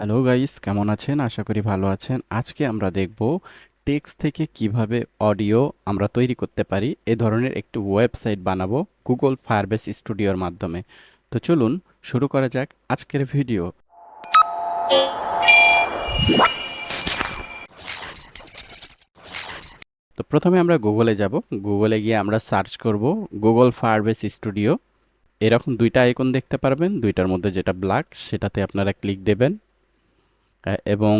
Hello guys কেমন আছেন? আশা করি ভালো আছেন। আজকে আমরা দেখব টেক্সট থেকে কীভাবে অডিও আমরা তৈরি করতে পারি। এ ধরনের একটি ওয়েবসাইট বানাবো গুগল ফায়ারবেস স্টুডিওর মাধ্যমে। তো চলুন শুরু করা যাক আজকের ভিডিও তো প্রথমে আমরা গুগলে যাব। গুগলে গিয়ে আমরা সার্চ করব গুগল ফায়ারবেস স্টুডিও এরকম দুইটা আইকন দেখতে পারবেন। দুইটার মধ্যে যেটা ব্ল্যাক সেটাতে আপনারা ক্লিক দেবেন। এবং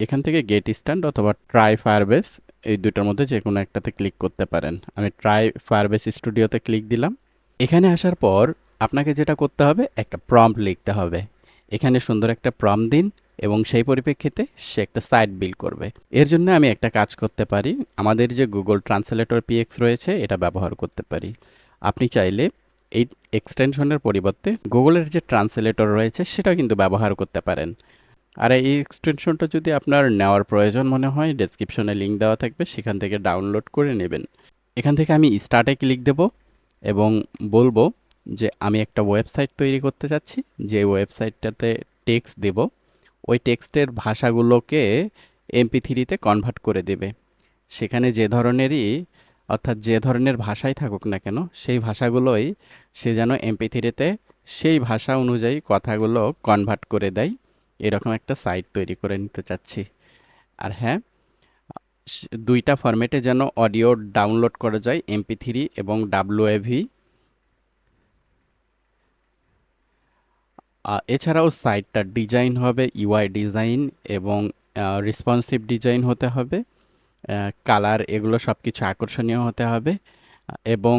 এখান থেকে গেট স্ট্যান্ড অথবা ট্রাই ফায়ারবেস এই দুইটার মধ্যে যে কোনো একটাতে ক্লিক করতে পারেন। আমি ট্রাই ফায়ারবেস স্টুডিওতে ক্লিক দিলাম। এখানে আসার পর আপনাকে যেটা করতে হবে, একটা প্রম্পট লিখতে হবে। এখানে সুন্দর একটা প্রম্পট দিন এবং সেই পরিপ্রেক্ষিতে সে একটা সাইট বিল করবে। এর জন্য আমি একটা কাজ করতে পারি। আমাদের যে গুগল ট্রান্সলেটর পিএক্স রয়েছে, এটা ব্যবহার করতে পারি। আপনি চাইলে এই এক্সটেনশনের পরিবর্তে গুগলের যে ট্রান্সলেটর রয়েছে, সেটাও কিন্তু ব্যবহার করতে পারেন। আর এই এক্সটেনশনটা যদি আপনার নেওয়ার প্রয়োজন মনে হয় ডেসক্রিপশনে লিঙ্ক দেওয়া থাকবে, সেখান থেকে ডাউনলোড করে নেবেন। এখান থেকে আমি স্টার্টে ক্লিক দেব এবং বলব যে আমি একটা ওয়েবসাইট তৈরি করতে চাচ্ছি, যে ওয়েবসাইটটাতে টেক্সট দেব। ওই টেক্সটের ভাষাগুলোকে এমপি থ্রিতে কনভার্ট করে দেবে। সেখানে যে ধরনেরই, অর্থাৎ যে ধরনের ভাষাই থাকুক না কেন, সেই ভাষাগুলোই সে যেন এমপি থ্রিতে সেই ভাষা অনুযায়ী কথাগুলো কনভার্ট করে দেয়। এরকম একটা সাইট তৈরি করে নিতে চাচ্ছি। আর হ্যাঁ দুইটা ফরম্যাটে যেন অডিও ডাউনলোড করা যায় এমপি থ্রি এবং ডাব্লিউএভি এছাড়াও সাইটটার ডিজাইন হবে ইউআই ডিজাইন এবং রেসপন্সিভ ডিজাইন হতে হবে কালার এগুলো সব কিছু আকর্ষণীয় হতে হবে, এবং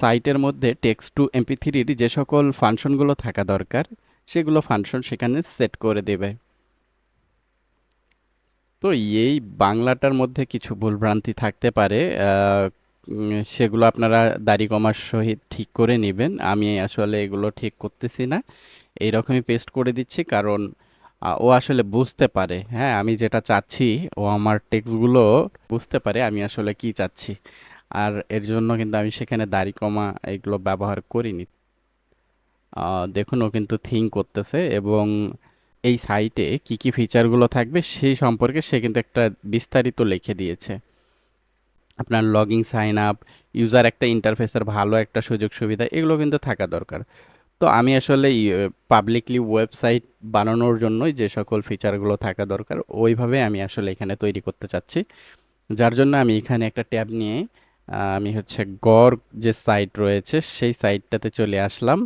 সাইটের মধ্যে টেক্সট টু এমপি থ্রির যে সকল ফাংশনগুলো থাকা দরকার সেগুলো ফাংশন সেখানে সেট করে দেবে। তো এই বাংলাটার মধ্যে কিছু ভুলভ্রান্তি থাকতে পারে সেগুলো আপনারা দাড়ি কমার সহিত ঠিক করে নেবেন। আমি আসলে এগুলো ঠিক করতেছি না, এইরকমই পেস্ট করে দিচ্ছি কারণ ও আসলে বুঝতে পারে হ্যাঁ আমি যেটা চাচ্ছি, ও আমার টেক্সটগুলো বুঝতে পারে আমি আসলে কি চাচ্ছি। আর এর জন্য কিন্তু আমি সেখানে দাড়ি কমা এগুলো ব্যবহার করিনি। দেখুন ও কিন্তু থিঙ্ক করতেছে এবং এই সাইটে কি কি ফিচারগুলো থাকবে সেই সম্পর্কে সে কিন্তু একটা বিস্তারিত লিখে দিয়েছে। আপনার লগিং সাইন আপ ইউজার একটা ইন্টারফেসের ভালো একটা সুযোগ সুবিধা এগুলো কিন্তু থাকা দরকার। তো আমি আসলে পাবলিকলি ওয়েবসাইট বানানোর জন্যই যে সকল ফিচারগুলো থাকা দরকার ওইভাবে আমি আসলে এখানে তৈরি করতে চাচ্ছি। যার জন্য আমি এখানে একটা ট্যাব নিয়ে আমি হচ্ছে গড় যে সাইট রয়েছে সেই সাইটটাতে চলে আসলাম।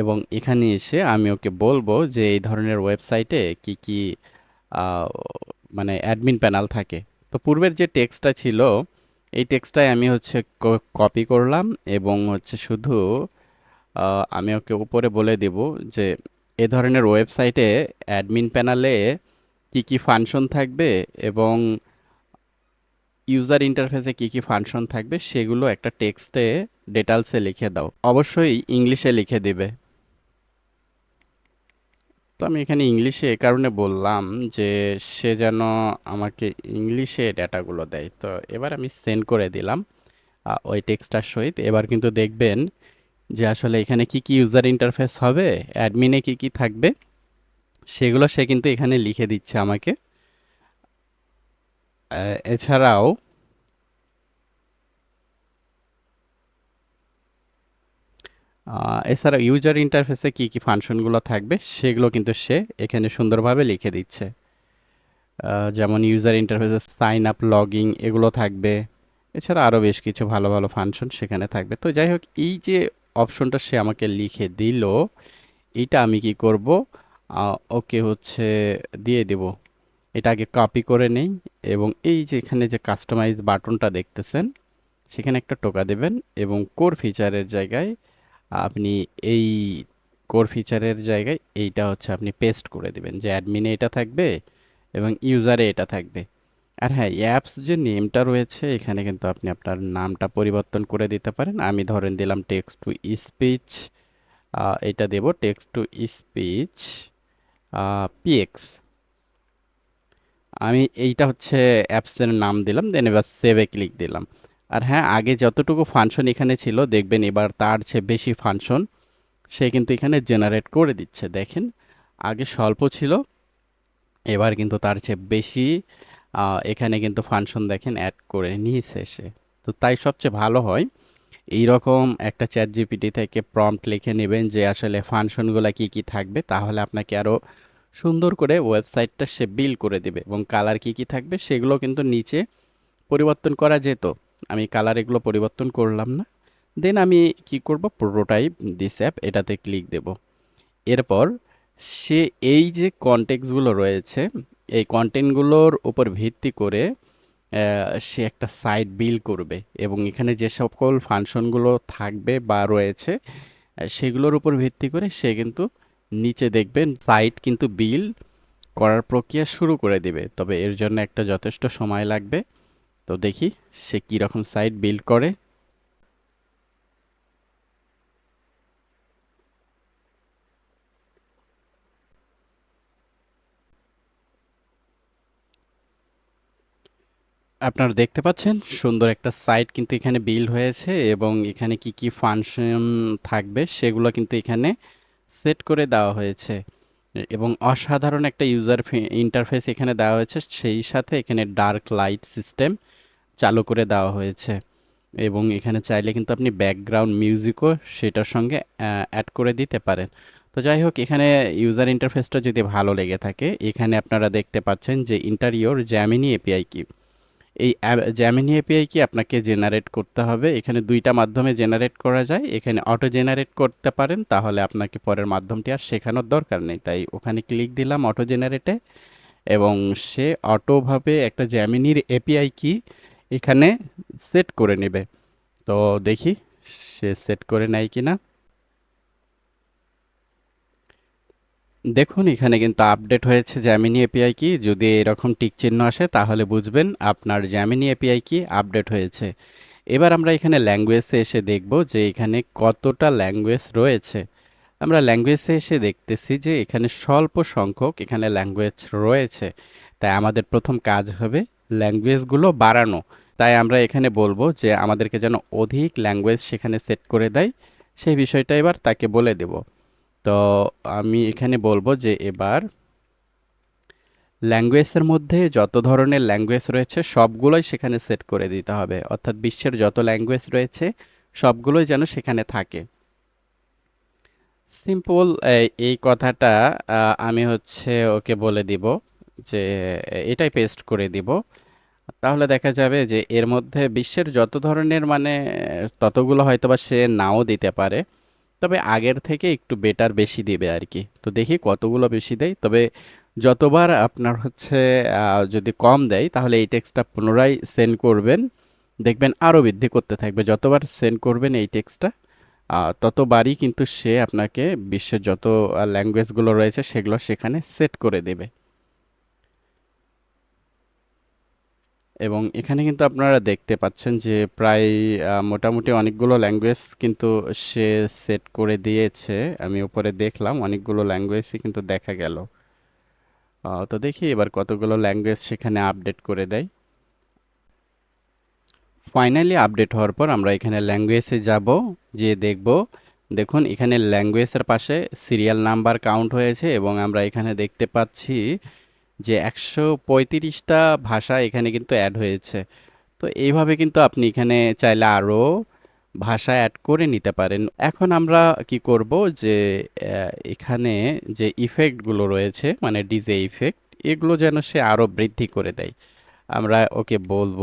এবং এখানে এসে আমি ওকে বলব যে এই ধরনের ওয়েবসাইটে কি কি মানে অ্যাডমিন প্যানেল থাকে। তো পূর্বের যে টেক্সটটা ছিল, এই টেক্সটটাই আমি হচ্ছে কপি করলাম এবং হচ্ছে শুধু আমি ওকে উপরে বলে দেব যে এ ধরনের ওয়েবসাইটে অ্যাডমিন প্যানেলে কি কি ফাংশন থাকবে এবং ইউজার ইন্টারফেসে কি কি ফাংশন থাকবে সেগুলো একটা টেক্সটে ডিটেলসে লিখে দাও। অবশ্যই ইংলিশে লিখে দিবে। তো আমি এখানে ইংলিশে এ কারণে বললাম যে, সে যেন আমাকে ইংলিশে ডেটাগুলো দেয়। তো এবার আমি সেন্ড করে দিলাম ওই টেক্সটার সহিত। এবার কিন্তু দেখবেন যে, আসলে এখানে কি কি ইউজার ইন্টারফেস হবে অ্যাডমিনে কি কি থাকবে, সেগুলো সে কিন্তু এখানে লিখে দিচ্ছে আমাকে। এছাড়াও এছাড়া ইউজার ইন্টারফেসে কি কি ফাংশনগুলো থাকবে সেগুলো কিন্তু সে এখানে সুন্দরভাবে লিখে দিচ্ছে। যেমন ইউজার ইন্টারফেসে সাইন আপ লগইন এগুলো থাকবে। এছাড়া আরও বেশ কিছু ভালো ভালো ফাংশন সেখানে থাকবে। তো যাই হোক, এই যে অপশনটা সে আমাকে লিখে দিল, এটা আমি কি করব? ওকে হচ্ছে দিয়ে দেব। এটা আগে কপি করে নেই এবং এই যে এখানে যে কাস্টমাইজ বাটনটা দেখতেছেন, সেখানে একটা টোকা দেবেন এবং কোর ফিচারের জায়গায় আপনি এই কোর ফিচারের জায়গায় এইটা হচ্ছে আপনি পেস্ট করে দিবেন, যে অ্যাডমিনে এটা থাকবে এবং ইউজারে এটা থাকবে। আর হ্যাঁ অ্যাপস যে নেমটা রয়েছে, এখানে কিন্তু আপনি আপনার নামটা পরিবর্তন করে দিতে পারেন। আমি ধরেন দিলাম টেক্সট টু স্পিচ এটা দেব টেক্সট টু স্পিচ পিএক্স আমি এইটা হচ্ছে অ্যাপসের নাম দিলাম দেন এবার সেভে ক্লিক দিলাম। আর হ্যাঁ আগে যতটুকু ফাংশন এখানে ছিল, দেখবেন এবার তার চেয়ে বেশি ফাংশন সে কিন্তু এখানে জেনারেট করে দিচ্ছে। দেখেন, আগে স্বল্প ছিল, এবার কিন্তু তার চেয়ে বেশি এখানে কিন্তু ফাংশন দেখেন অ্যাড করে নিয়েছে সে। তো তাই সবচেয়ে ভালো হয় এই রকম একটা চ্যাট জিপিটি থেকে প্রম্পট লিখে নেবেন যে আসলে ফাংশনগুলো কি কি থাকবে, তাহলে আপনাকে আরও সুন্দর করে ওয়েবসাইটটা সে বিল করে দেবে এবং কালার কি কি থাকবে সেগুলো কিন্তু নিচে পরিবর্তন করা যেত। আমি কালার এগুলো পরিবর্তন করলাম না। দেন আমি কি করব? প্রোটোটাইপ দিস অ্যাপ এটাতে ক্লিক দেব। এরপর সে এই যে কন্টেক্সগুলো রয়েছে, এই কন্টেন্টগুলোর উপর ভিত্তি করে সে একটা সাইট বিল করবে এবং এখানে যে সকল ফাংশনগুলো থাকবে বা রয়েছে সেগুলোর উপর ভিত্তি করে সে কিন্তু নিচে দেখবেন সাইট কিন্তু বিল করার প্রক্রিয়া শুরু করে দিবে। তবে এর জন্য একটা যথেষ্ট সময় লাগবে। তো দেখি সে কীরকম সাইট বিল্ড করে। আপনারা দেখতে পাচ্ছেন সুন্দর একটা সাইট কিন্তু এখানে বিল্ড হয়েছে এবং এখানে কি কি ফাংশন থাকবে সেগুলো কিন্তু এখানে সেট করে দেওয়া হয়েছে। এবং অসাধারণ একটা ইউজার ইন্টারফেস এখানে দেওয়া হয়েছে, সেই সাথে এখানে ডার্ক লাইট সিস্টেম চালু করে দেওয়া হয়েছে। এবং এখানে চাইলে কিন্তু আপনি ব্যাকগ্রাউন্ড মিউজিকও সেটার সঙ্গে অ্যাড করে দিতে পারেন। তো যাই হোক, এখানে ইউজার ইন্টারফেসটা যদি ভালো লেগে থাকে, এখানে আপনারা দেখতে পাচ্ছেন যে ইন্টারিওর জ্যামিনি এপিআই কি এই জ্যামিনি এপিআই কি আপনাকে জেনারেট করতে হবে। এখানে দুইটা মাধ্যমে জেনারেট করা যায়। এখানে অটো জেনারেট করতে পারেন, তাহলে আপনাকে পরের মাধ্যমটি আর শেখানোর দরকার নেই। তাই ওখানে ক্লিক দিলাম অটো জেনারেটে এবং সে অটোভাবে একটা জ্যামিনির এপিআই কি এখানে সেট করে নেবে। তো দেখি সে সেট করে নেয় কি না দেখুন, এখানে কিন্তু আপডেট হয়েছে জ্যামিনি এপিআই কি যদি এরকম টিক চিহ্ন আসে, তাহলে বুঝবেন আপনার জ্যামিনি এপিআই কি আপডেট হয়েছে। এবার আমরা এখানে ল্যাঙ্গুয়েজে এসে দেখব যে এখানে কতটা ল্যাঙ্গুয়েজ রয়েছে। আমরা ল্যাঙ্গুয়েজে এসে দেখতেছি যে এখানে স্বল্প সংখ্যক এখানে ল্যাঙ্গুয়েজ রয়েছে। তাই আমাদের প্রথম কাজ হবে ল্যাঙ্গুয়েজগুলো বাড়ানো। তাই আমরা এখানে বলব যে আমাদেরকে যেন অধিক ল্যাঙ্গুয়েজ সেখানে সেট করে দেয়, সেই বিষয়টা এবার তাকে বলে দেব। তো আমি এখানে বলব যে এবার ল্যাঙ্গুয়েজের মধ্যে যত ধরনের ল্যাঙ্গুয়েজ রয়েছে, সবগুলোই সেখানে সেট করে দিতে হবে। অর্থাৎ বিশ্বের যত ল্যাঙ্গুয়েজ রয়েছে, সবগুলোই যেন সেখানে থাকে। সিম্পল এই কথাটা আমি হচ্ছে ওকে বলে দিব যে এটাই পেস্ট করে দিব। তাহলে দেখা যাবে যে এর মধ্যে বিশ্বের যত ধরনের মানে ততগুলো হয়তো বা সে নাও দিতে পারে। তবে আগের থেকে একটু বেটার বেশি দিবে আর কি তো দেখি কতগুলো বেশি দেয়। তবে যতবার আপনার হচ্ছে যদি কম দেয়, তাহলে এই টেক্সটটা পুনরায় সেন্ড করবেন। দেখবেন আরও বৃদ্ধি করতে থাকবে। যতবার সেন্ড করবেন এই টেক্সটটা ততবারই কিন্তু সে আপনাকে বিশ্বের যত ল্যাঙ্গুয়েজগুলো রয়েছে, সেগুলো সেখানে সেট করে দেবে। এবং এখানে কিন্তু আপনারা দেখতে পাচ্ছেন যে প্রায় মোটামুটি অনেকগুলো ল্যাঙ্গুয়েজ কিন্তু সে সেট করে দিয়েছে। আমি উপরে দেখলাম, অনেকগুলো ল্যাঙ্গুয়েজই কিন্তু দেখা গেল। তো দেখি এবার কতগুলো ল্যাঙ্গুয়েজ সেখানে আপডেট করে দেয়। ফাইনালি আপডেট হওয়ার পর আমরা এখানে ল্যাঙ্গুয়েজে যাব যে দেখব, দেখুন এখানে ল্যাঙ্গুয়েজের পাশে সিরিয়াল নাম্বার কাউন্ট হয়েছে এবং আমরা এখানে দেখতে পাচ্ছি যে একশো পঁয়ত্রিশটা ভাষা এখানে কিন্তু অ্যাড হয়েছে। তো এইভাবে কিন্তু আপনি এখানে চাইলে আরও ভাষা অ্যাড করে নিতে পারেন। এখন আমরা কি করব যে এখানে যে ইফেক্টগুলো রয়েছে মানে ডিজে ইফেক্ট এগুলো যেন সে আরও বৃদ্ধি করে দেয়। আমরা ওকে বলব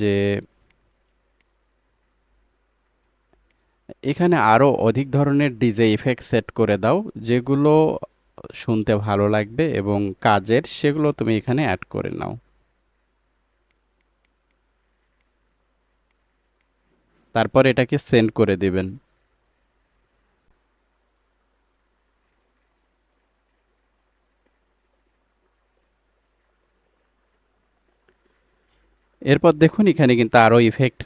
যে, এখানে আরও অধিক ধরনের ডিজে ইফেক্ট সেট করে দাও, যেগুলো শুনতে ভালো লাগবে এবং কাজের সেগুলো তুমি এখানে অ্যাড করে নাও। তারপর এটাকে সেন্ড করে দিবেন। এরপর দেখুন, এখানে কিন্তু আরও ইফেক্ট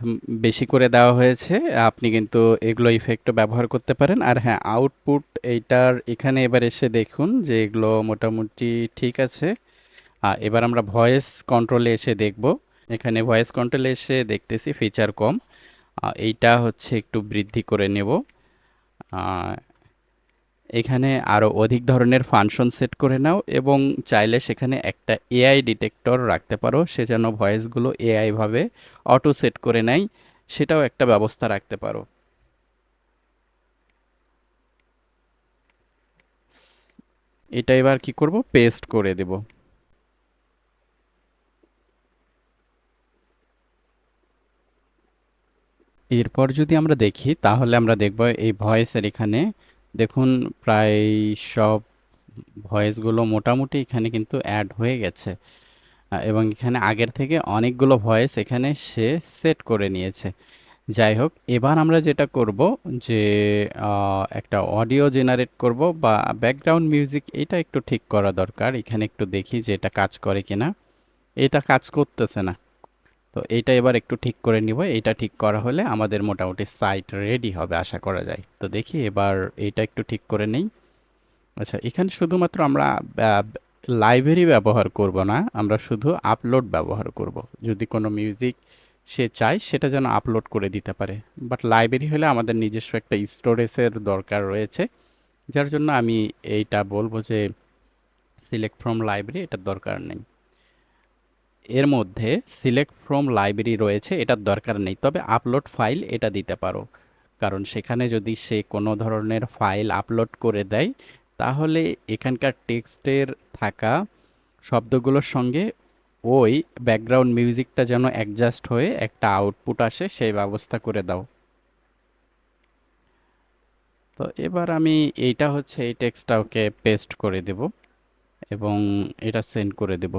বেশি করে দেওয়া হয়েছে। আপনি কিন্তু এগুলো ইফেক্টও ব্যবহার করতে পারেন। আর হ্যাঁ আউটপুট এইটার এখানে এবার এসে দেখুন যে এগুলো মোটামুটি ঠিক আছে। এবার আমরা ভয়েস কন্ট্রোলে এসে দেখব। এখানে ভয়েস কন্ট্রোলে এসে দেখতেছি ফিচার কম। এইটা হচ্ছে একটু বৃদ্ধি করে নেব। এখানে আরও অধিক ধরনের ফাংশন সেট করে নাও এবং চাইলে সেখানে একটা এআই ডিটেক্টর রাখতে পারো। সে যেন ভয়েসগুলো এআইভাবে অটো সেট করে নেয়, সেটাও একটা ব্যবস্থা রাখতে পারো। এটা এবার কি করব? পেস্ট করে দেব। এরপর যদি আমরা দেখি, তাহলে আমরা দেখব এই ভয়েসের এখানে দেখুন, প্রায় সব ভয়েসগুলো মোটামুটি এখানে কিন্তু অ্যাড হয়ে গেছে। এবং এখানে আগের থেকে অনেকগুলো ভয়েস এখানে সে সেট করে নিয়েছে। যাই হোক, এবার আমরা যেটা করব যে একটা অডিও জেনারেট করব বা ব্যাকগ্রাউন্ড মিউজিক এটা একটু ঠিক করা দরকার। এখানে একটু দেখি যে এটা কাজ করে কিনা। এটা কাজ করতেছে না। তো এইটা এবার একটু ঠিক করে নিব। এইটা ঠিক করা হলে আমাদের মোটামুটি সাইট রেডি হবে আশা করা যায়। তো দেখি এবার এইটা একটু ঠিক করে নেই। আচ্ছা এখানে শুধুমাত্র আমরা লাইব্রেরি ব্যবহার করব না, আমরা শুধু আপলোড ব্যবহার করব। যদি কোনো মিউজিক সে চায়, সেটা যেন আপলোড করে দিতে পারে। বাট লাইব্রেরি হলে আমাদের নিজস্ব একটা স্টোরেজের দরকার রয়েছে। যার জন্য আমি এইটা বলব যে, সিলেক্ট ফ্রম লাইব্রেরি, এটার দরকার নেই। এর মধ্যে সিলেক্ট ফ্রম লাইব্রেরি রয়েছে, এটার দরকার নেই। তবে আপলোড ফাইল এটা দিতে পারো। কারণ সেখানে যদি সে কোনো ধরনের ফাইল আপলোড করে দেয়, তাহলে এখানকার টেক্সটের থাকা শব্দগুলোর সঙ্গে ওই ব্যাকগ্রাউন্ড মিউজিকটা যেন অ্যাডজাস্ট হয়ে একটা আউটপুট আসে, সেই ব্যবস্থা করে দাও। তো এবার আমি এইটা হচ্ছে এই টেক্সটটা ওকে পেস্ট করে দেব এবং এটা সেন্ড করে দেব।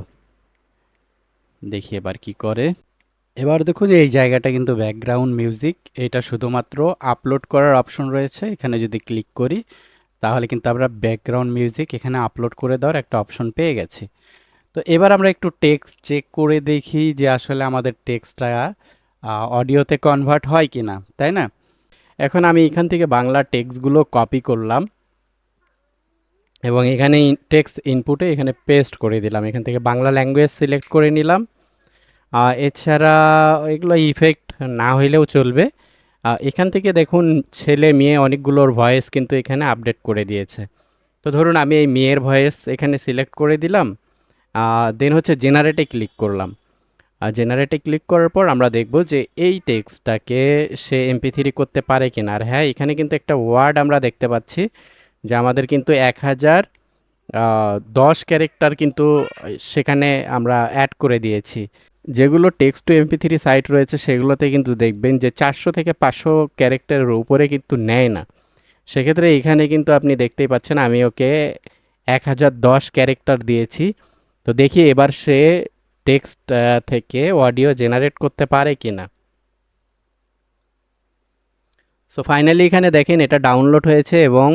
দেখি এবার কি করে। এবার দেখুন, এই জায়গাটা কিন্তু ব্যাকগ্রাউন্ড মিউজিক এটা শুধুমাত্র আপলোড করার অপশন রয়েছে। এখানে যদি ক্লিক করি, তাহলে কিন্তু আমরা ব্যাকগ্রাউন্ড মিউজিক এখানে আপলোড করে দেওয়ার একটা অপশন পেয়ে গেছি। তো এবার আমরা একটু টেক্সট চেক করে দেখি যে আসলে আমাদের টেক্সটটা অডিওতে কনভার্ট হয় কি না তাই না? এখন আমি এখান থেকে বাংলা টেক্সটগুলো কপি করলাম এবং এখানে টেক্সট ইনপুটে এখানে পেস্ট করে দিলাম। এখান থেকে বাংলা ল্যাঙ্গুয়েজ সিলেক্ট করে নিলাম। এছাড়া এগুলো ইফেক্ট না হইলেও চলবে। এখান থেকে দেখুন, ছেলে মেয়ে অনেকগুলোর ভয়েস কিন্তু এখানে আপডেট করে দিয়েছে। তো ধরুন, আমি এই মেয়ের ভয়েস এখানে সিলেক্ট করে দিলাম দেন হচ্ছে জেনারেটে ক্লিক করলাম। জেনারেটে ক্লিক করার পর আমরা দেখব যে এই টেক্সটটাকে সে এমপি থ্রি করতে পারে কিনা। আর হ্যাঁ এখানে কিন্তু একটা ওয়ার্ড আমরা দেখতে পাচ্ছি, যে আমাদের কিন্তু এক হাজার দশ ক্যারেক্টার কিন্তু সেখানে আমরা অ্যাড করে দিয়েছি। যেগুলো text to MP three site রয়েছে, সেগুলোতে কিন্তু দেখবেন যে চারশো থেকে পাঁচশো ক্যারেক্টারের উপরে কিন্তু নেয় না। সেক্ষেত্রে এখানে কিন্তু আপনি দেখতেই পাচ্ছেন, আমি ওকে এক হাজার দশ ক্যারেক্টার দিয়েছি। তো দেখি এবার সে টেক্সট থেকে অডিও জেনারেট করতে পারে কি না সো ফাইনালি এখানে দেখেন, এটা ডাউনলোড হয়েছে এবং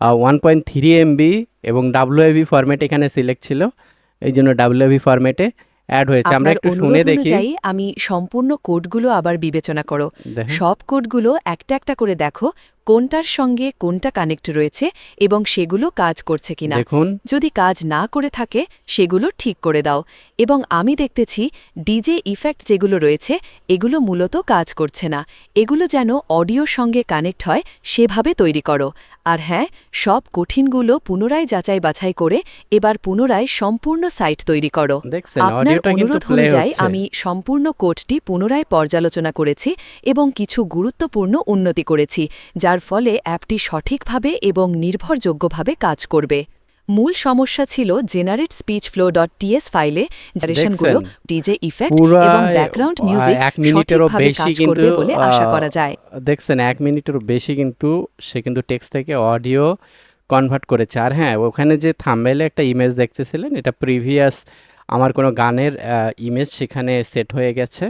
ওয়ান পয়েন্ট থ্রি এমবি এবং ডাব্লিউএভি ফরম্যাট এখানে সিলেক্ট ছিল। এই জন্য ডাব্লিউএভি ফরম্যাটে অ্যাড হয়েছে। আমরা একটু শুনে দেখি। আমি সম্পূর্ণ কোডগুলো আবার বিবেচনা করো। সব কোডগুলো একটা একটা করে দেখো। কোনটার সঙ্গে কোনটা কানেক্ট রয়েছে এবং সেগুলো কাজ করছে কিনা। দেখুন। যদি কাজ না করে থাকে সেগুলো ঠিক করে দাও। এবং আমি দেখতেছি ডিজে ইফেক্ট যেগুলো রয়েছে এগুলো মূলত কাজ করছে না। এগুলো যেন অডিওর সঙ্গে কানেক্ট হয় সেভাবে তৈরি করো। আর হ্যাঁ সব কঠিনগুলো পুনরায় যাচাই বাছাই করে এবার পুনরায় সম্পূর্ণ সাইট তৈরি করো। আপনার অনুরোধ অনুযায়ী আমি সম্পূর্ণ কোডটি পুনরায় পর্যালোচনা করেছি এবং কিছু গুরুত্বপূর্ণ উন্নতি করেছি যার ফলে অ্যাপটি সঠিকভাবে এবং নির্ভরযোগ্যভাবে কাজ করবে। মূল সমস্যা ছিল generate speech flow dot TS ফাইলে জেনারেশনগুলো ডিজে ইফেক্ট এবং ব্যাকগ্রাউন্ড মিউজিক এক মিনিটেরও সঠিকভাবে বেশি কাজ কিন্তু করবে বলে আশা করা যায়। দেখছেন এক মিনিটেরও বেশি কিন্তু সে কিন্তু টেক্সট থেকে অডিও কনভার্ট করেছে। আর হ্যাঁ ওখানে যে থাম্বেলে একটা ইমেজ দেখতেছিলেন এটা প্রিভিয়াস আমার কোনো গানের ইমেজ সেখানে সেট হয়ে গেছে।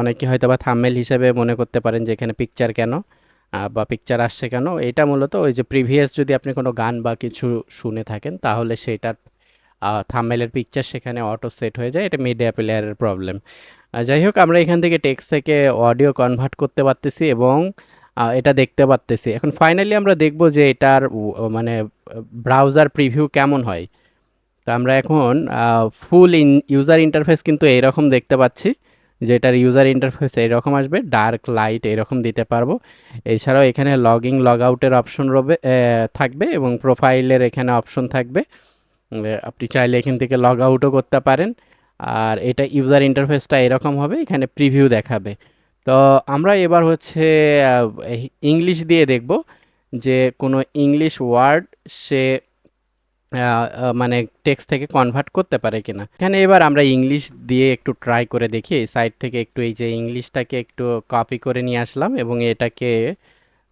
অনেকে হয়তো বা থাম্বেল হিসেবে মনে করতে পারেন যে এখানে পিকচার কেন। বা পিকচার আসছে কেন? এটা মূলত ওই যে প্রিভিয়াস যদি আপনি কোনো গান বা কিছু শুনে থাকেন, তাহলে সেটার থাম্বেলের পিকচার সেখানে অটো সেট হয়ে যায়। এটা মিডিয়া প্লেয়ারের প্রবলেম যাই হোক, আমরা এখান থেকে টেক্সট থেকে অডিও কনভার্ট করতে পারতেছি এবং এটা দেখতে পারতেছি। এখন ফাইনালি আমরা দেখব যে এটার মানে ব্রাউজার প্রিভিউ কেমন হয়। তো আমরা এখন ফুল ইন ইউজার ইন্টারফেস কিন্তু এইরকম দেখতে পাচ্ছি। যেটার ইউজার ইন্টারফেস এরকম আসবে ডার্ক লাইট এরকম দিতে পারব। এছাড়াও এখানে লগইন লগ আউটের অপশন রবে থাকবে এবং প্রোফাইলের এখানে অপশন থাকবে। আপনি চাইলে এখান থেকে লগ আউটও করতে পারেন। আর এটা ইউজার ইন্টারফেসটা এরকম হবে, এখানে প্রিভিউ দেখাবে। তো আমরা এবার হচ্ছে ইংলিশ দিয়ে দেখব যে কোনো ইংলিশ ওয়ার্ড সে মানে টেক্সট থেকে কনভার্ট করতে পারে কিনা। এখানে এবার আমরা ইংলিশ দিয়ে একটু ট্রাই করে দেখি। এই সাইট থেকে একটু এই যে ইংলিশটাকে একটু কপি করে নিয়ে আসলাম এবং এটাকে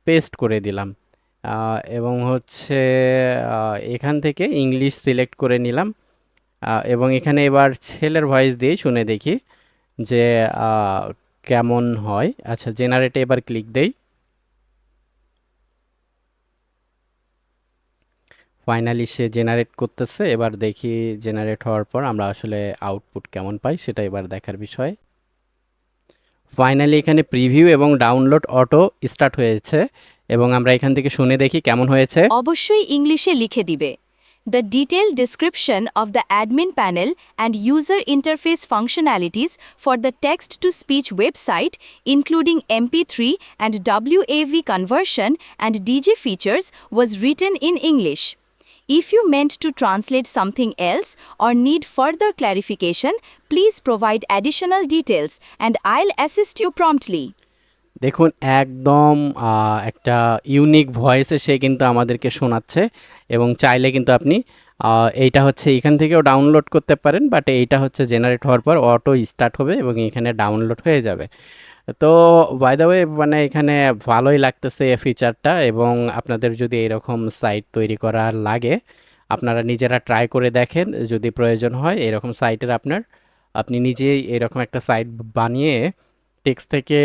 পেস্ট করে দিলাম। এবং হচ্ছে এখান থেকে ইংলিশ সিলেক্ট করে নিলাম। এবং এখানে এবার ছেলের ভয়েস দিয়ে শুনে দেখি যে কেমন হয়। আচ্ছা জেনারেটে এবার ক্লিক দেই। ফাইনালি সে জেনারেট করতেছে এবার দেখি জেনারেট হওয়ার পর আমরা আসলে আউটপুট কেমন পাই সেটা এবার দেখার বিষয় ফাইনালি এখানে প্রিভিউ এবং ডাউনলোড অটো স্টার্ট হয়েছে এবং আমরা এখান থেকে শুনে দেখি কেমন হয়েছে অবশ্যই ইংলিশে লিখে দিবে The detailed description of the admin panel and user interface functionalities for the text-to-speech website, including MP3 and WAV conversion and DJ features, was written in English. If you meant to translate something else or need further clarification, please provide additional details and I'll assist you promptly. দেখুন একদম একটা unique ভয়েসে সে কিন্তু আমাদেরকে শোনাচ্ছে এবং চাইলে কিন্তু আপনি এইটা হচ্ছে এখান থেকেও ডাউনলোড করতে পারেন বাট এইটা হচ্ছে জেনারেট হওয়ার পর অটো স্টার্ট হবে এবং এখানে ডাউনলোড হয়ে যাবে তো বাই দ্য ওয়ে মানে এখানে ভালোই লাগতেছে ফিচারটা এবং আপনাদের যদি এরকম সাইট তৈরি করা লাগে, আপনারা নিজেরা ট্রাই করে দেখেন, যদি প্রয়োজন হয় এরকম সাইটের আপনার, আপনি নিজেই এরকম একটা সাইট বানিয়ে টেক্সট থেকে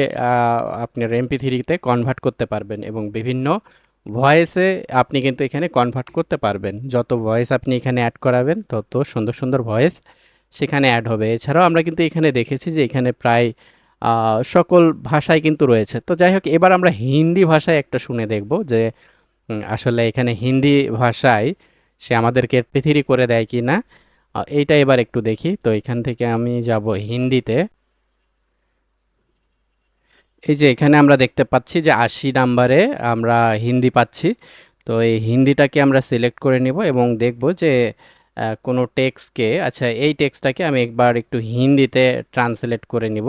আপনার এমপি থ্রিতে কনভার্ট করতে পারবেন এবং বিভিন্ন ভয়েসে আপনি কিন্তু এখানে কনভার্ট করতে পারবেন। যত ভয়েস আপনি এখানে অ্যাড করাবেন, তত সুন্দর সুন্দর ভয়েস সেখানে অ্যাড হবে। এছাড়াও আমরা কিন্তু এখানে দেখেছি যে এখানে প্রায় সকল ভাষায় কিন্তু রয়েছে। তো যাই হোক এবার আমরা হিন্দি ভাষায় একটা শুনে দেখব যে আসলে এখানে হিন্দি ভাষায় সে আমাদেরকে পৃথিবী করে দেয় কি না। এইটা এবার একটু দেখি। তো এখান থেকে আমি যাব হিন্দিতে। এই যে এখানে আমরা দেখতে পাচ্ছি যে আশি নাম্বারে আমরা হিন্দি পাচ্ছি। তো এই হিন্দিটাকে আমরা সিলেক্ট করে নিব এবং দেখব যে কোনো টেক্সটকে আচ্ছা এই টেক্সটটাকে আমি একবার একটু হিন্দিতে ট্রান্সলেট করে নিব।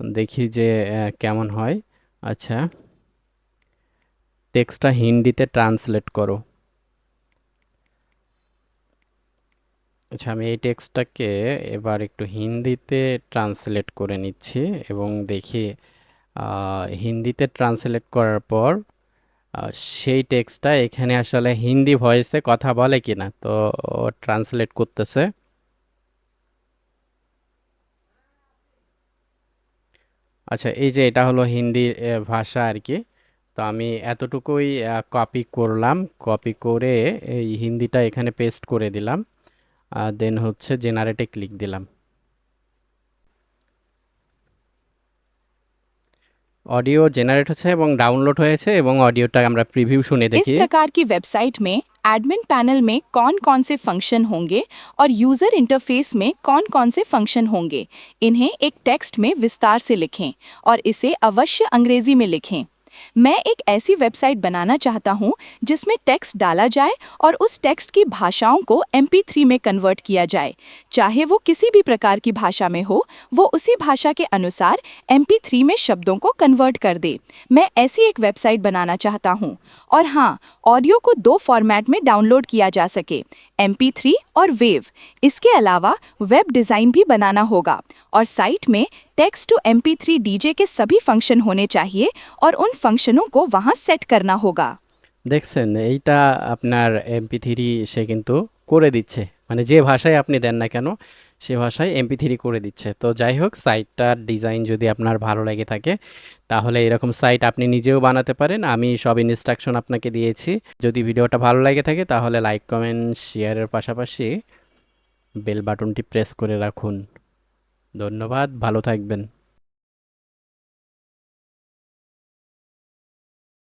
দেখি যে কেমন হয়। আচ্ছা। টেক্সটটা হিন্দিতে ট্রান্সলেট করো। আচ্ছা আমি এই টেক্সটটাকে এবার একটু হিন্দিতে ট্রান্সলেট করে নিচ্ছি এবং দেখি হিন্দিতে ট্রান্সলেট করার পর সেই টেক্সটটা এখানে আসলে হিন্দি ভয়েসে কথা বলে কিনা। তো ট্রান্সলেট করতেছে। আচ্ছা এই যে এটা হলো হিন্দি আহ, ভাষা আর কি তো আমি এতটুকুই কপি করলাম কপি করে এই হিন্দিটা এখানে পেস্ট করে দিলাম দেন হচ্ছে জেনারেটে ক্লিক দিলাম অডিও জেনারেট হচ্ছে এবং ডাউনলোড হয়েছে এবং অডিওটা আমরা প্রিভিউ শুনে इस দেখি प्रकार की वेबसाइट में एडमिन पैनल में कौन कौन से फ़ंक्शन होंगे और यूज़र इंटरफेस में कौन कौन से फ़ंक्शन होंगे? इन्हें एक टेक्स्ट में विस्तार से लिखें और इसे अवश्य अंग्रेज़ी में लिखें। मैं एक ऐसी वेबसाइट बनाना चाहता हूँ जिसमें टेक्स्ट डाला जाए और उस टेक्स्ट की भाषाओं को MP3 में कन्वर्ट किया जाए। चाहे वो किसी भी प्रकार की भाषा में हो, वो उसी भाषा के अनुसार MP3 में शब्दों को कन्वर्ट कर दे। मैं ऐसी एक वेबसाइट बनाना चाहता हूँ। और हाँ ऑडियो को दो फॉर्मेट में डाउनलोड किया जा सके MP3 और वेव इसके अलावा वेब डिज़ाइन भी बनाना होगा और साइट में टेक्स्ट टू MP3 डीजे के सभी फंक्शन होने चाहिए और उन फंक्शनों को वहाँ सेट करना होगा দেখছেন এইটা আপনার এমপি থ্রি সে কিন্তু করে দিচ্ছে মানে যে ভাষায় আপনি দেন না কেন সে ভাষায় এমপি থ্রি করে দিচ্ছে তো যাই হোক সাইটটার ডিজাইন যদি আপনার ভালো লেগে থাকে তাহলে এরকম সাইট আপনি নিজেও বানাতে পারেন আমি সব ইনস্ট্রাকশন আপনাকে দিয়েছি যদি ভিডিওটা ভালো লেগে থাকে তাহলে লাইক কমেন্ট শেয়ারের পাশাপাশি বেল বাটনটি প্রেস করে রাখুন ধন্যবাদ ভালো থাকবেন।